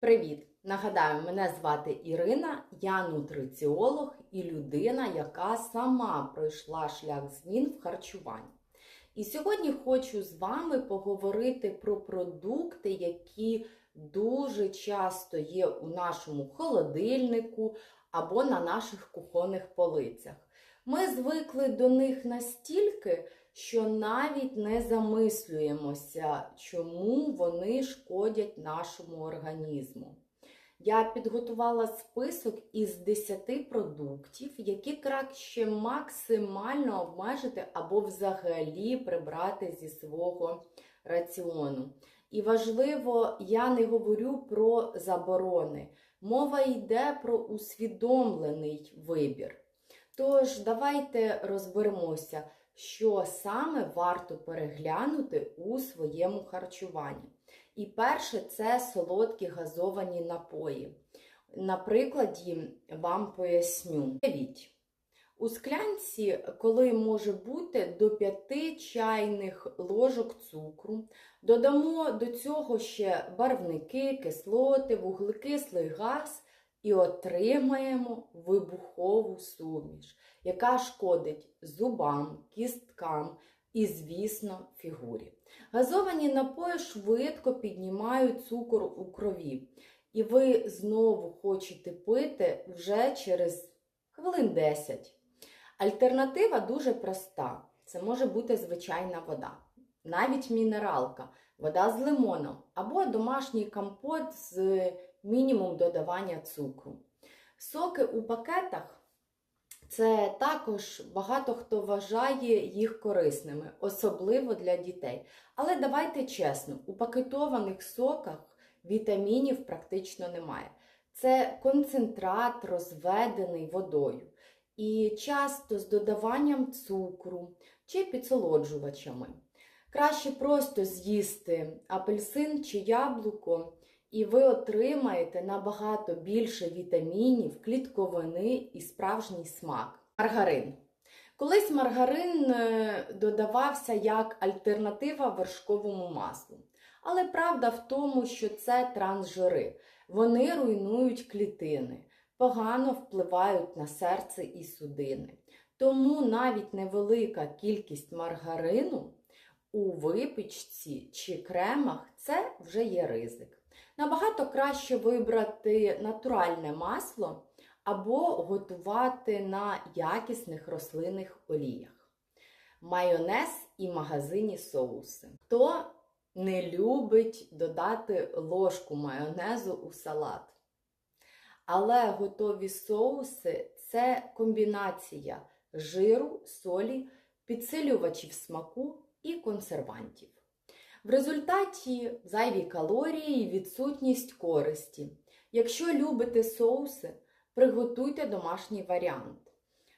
Привіт! Нагадаю, мене звати Ірина, я нутриціолог і людина, яка сама пройшла шлях змін в харчуванні. І сьогодні хочу з вами поговорити про продукти, які дуже часто є у нашому холодильнику або на наших кухонних полицях. Ми звикли до них настільки, що навіть не замислюємося, чому вони шкодять нашому організму. Я підготувала список із 10 продуктів, які краще максимально обмежити або взагалі прибрати зі свого раціону. І важливо, я не говорю про заборони. Мова йде про усвідомлений вибір. Тож, давайте розберемося, що саме варто переглянути у своєму харчуванні. І перше це солодкі газовані напої. На прикладі вам поясню. Уявіть, у склянці, коли може бути до 5 чайних ложок цукру, додамо до цього ще барвники, кислоти, вуглекислий газ і отримаємо вибухову суміш, яка шкодить зубам, кісткам і, звісно, фігурі. Газовані напої швидко піднімають цукор у крові, і ви знову хочете пити вже через хвилин 10. Альтернатива дуже проста: це може бути звичайна вода, навіть мінералка, вода з лимоном або домашній компот з мінімум додавання цукру. Соки у пакетах це також багато хто вважає їх корисними, особливо для дітей. Але давайте чесно, у пакетованих соках вітамінів практично немає. Це концентрат, розведений водою. І часто з додаванням цукру чи підсолоджувачами. Краще просто з'їсти апельсин чи яблуко, і ви отримаєте набагато більше вітамінів, клітковини і справжній смак. Маргарин. Колись маргарин додавався як альтернатива вершковому маслу. Але правда в тому, що це трансжири. Вони руйнують клітини, погано впливають на серце і судини. Тому навіть невелика кількість маргарину у випічці чи кремах це вже є ризик. Набагато краще вибрати натуральне масло або готувати на якісних рослинних оліях. Майонез і магазинні соуси. Хто не любить додати ложку майонезу у салат? Але готові соуси це комбінація жиру, солі, підсилювачів смаку і консервантів. В результаті зайві калорії і відсутність користі. Якщо любите соуси, приготуйте домашній варіант.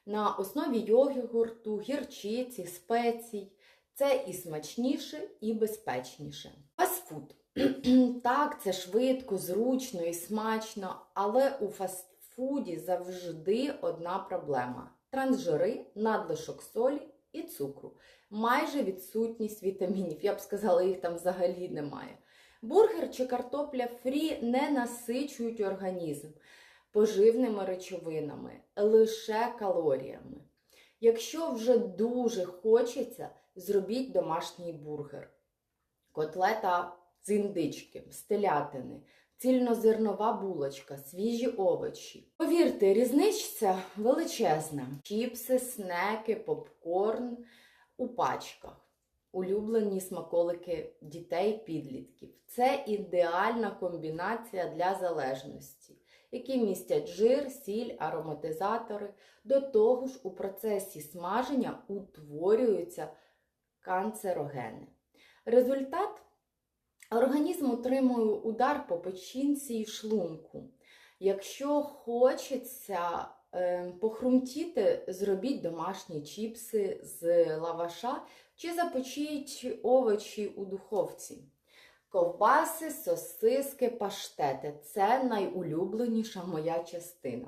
На основі йогурту, гірчиці, спецій. Це і смачніше, і безпечніше. Фастфуд. так, це швидко, зручно і смачно, але у фастфуді завжди одна проблема: трансжири, надлишок солі і цукру. Майже відсутність вітамінів. Я б сказала, їх там взагалі немає. Бургер чи картопля фрі не насичують організм поживними речовинами, лише калоріями. Якщо вже дуже хочеться, зробіть домашній бургер. Котлета з індички, з телятини, цільнозернова булочка, свіжі овочі. Повірте, різниця величезна. Чіпси, снеки, попкорн у пачках. Улюблені смаколики дітей, підлітків. Це ідеальна комбінація для залежності, які містять жир, сіль, ароматизатори. До того ж, у процесі смаження утворюються канцерогени. Результат організм отримує удар по печінці і шлунку. Якщо хочеться е, похрумтіти, зробіть домашні чіпси з лаваша чи запечіть овочі у духовці. Ковбаси, сосиски, паштети це найулюбленіша моя частина.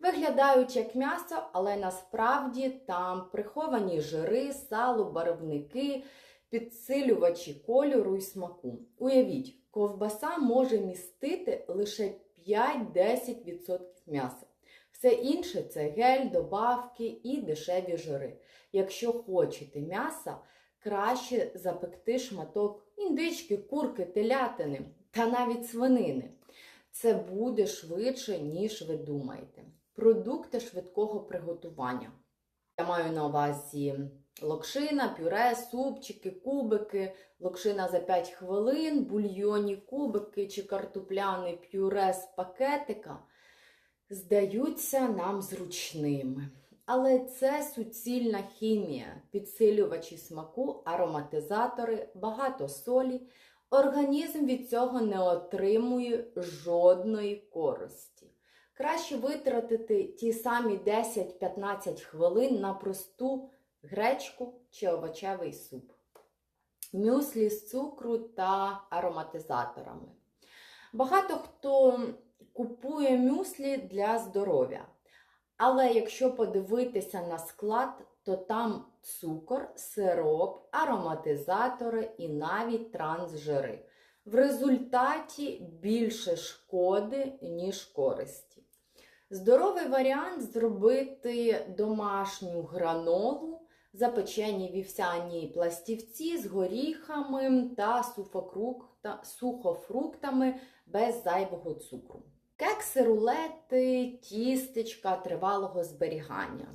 Виглядають як м'ясо, але насправді там приховані жири, сало, барвники, підсилювачі кольору і смаку. Уявіть, ковбаса може містити лише 5-10% м'яса. Все інше це гель, добавки і дешеві жири. Якщо хочете м'яса, краще запекти шматок індички, курки, телятини та навіть свинини. Це буде швидше, ніж ви думаєте. Продукти швидкого приготування. Я маю на увазі локшина, пюре, супчики, кубики, локшина за 5 хвилин, бульйонні кубики чи картопляне пюре з пакетика здаються нам зручними. Але це суцільна хімія, підсилювачі смаку, ароматизатори, багато солі. Організм від цього не отримує жодної користі. Краще витратити ті самі 10-15 хвилин на просту гречку чи овочевий суп. Мюслі з цукру та ароматизаторами. Багато хто купує мюслі для здоров'я. Але якщо подивитися на склад, то там цукор, сироп, ароматизатори і навіть трансжири. В результаті більше шкоди, ніж користі. Здоровий варіант зробити домашню гранолу, запечені вівсяні пластівці з горіхами та сухофруктами без зайвого цукру. Кекси, рулети, тістечка тривалого зберігання.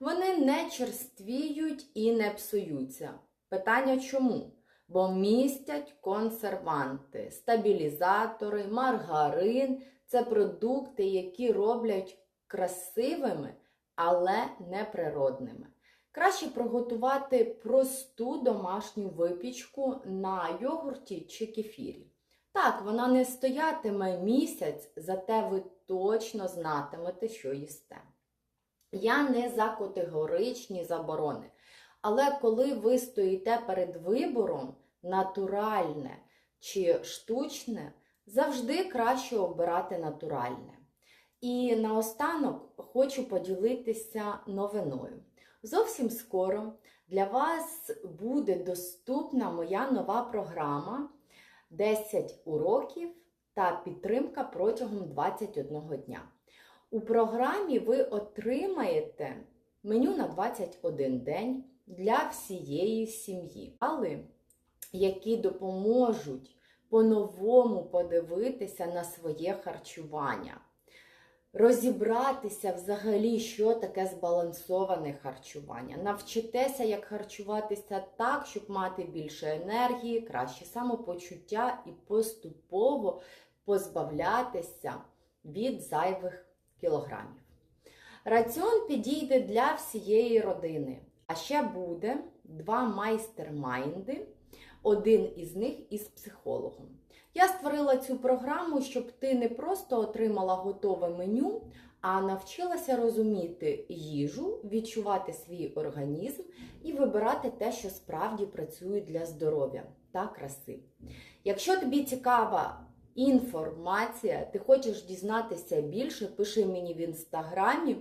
Вони не черствіють і не псуються. Питання чому? Бо містять консерванти, стабілізатори, маргарин це продукти, які роблять красивими, але неприродними. Краще приготувати просту домашню випічку на йогурті чи кефірі. Так, вона не стоятиме місяць, зате ви точно знатимете, що їсте. Я не за категоричні заборони. Але коли ви стоїте перед вибором натуральне чи штучне, завжди краще обирати натуральне. І наостанок хочу поділитися новиною. Зовсім скоро для вас буде доступна моя нова програма 10 уроків та підтримка протягом 21 дня. У програмі ви отримаєте меню на 21 день для всієї сім'ї, але які допоможуть по-новому подивитися на своє харчування, розібратися взагалі, що таке збалансоване харчування, навчитеся, як харчуватися так, щоб мати більше енергії, краще самопочуття і поступово позбавлятися від зайвих кілограмів. Раціон підійде для всієї родини. А ще буде два майстер-майнди, один із них із психологом. Я створила цю програму, щоб ти не просто отримала готове меню, а навчилася розуміти їжу, відчувати свій організм і вибирати те, що справді працює для здоров'я та краси. Якщо тобі цікава інформація, ти хочеш дізнатися більше, пиши мені в інстаграмі,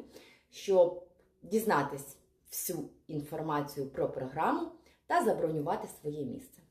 щоб дізнатись всю інформацію про програму та забронювати своє місце.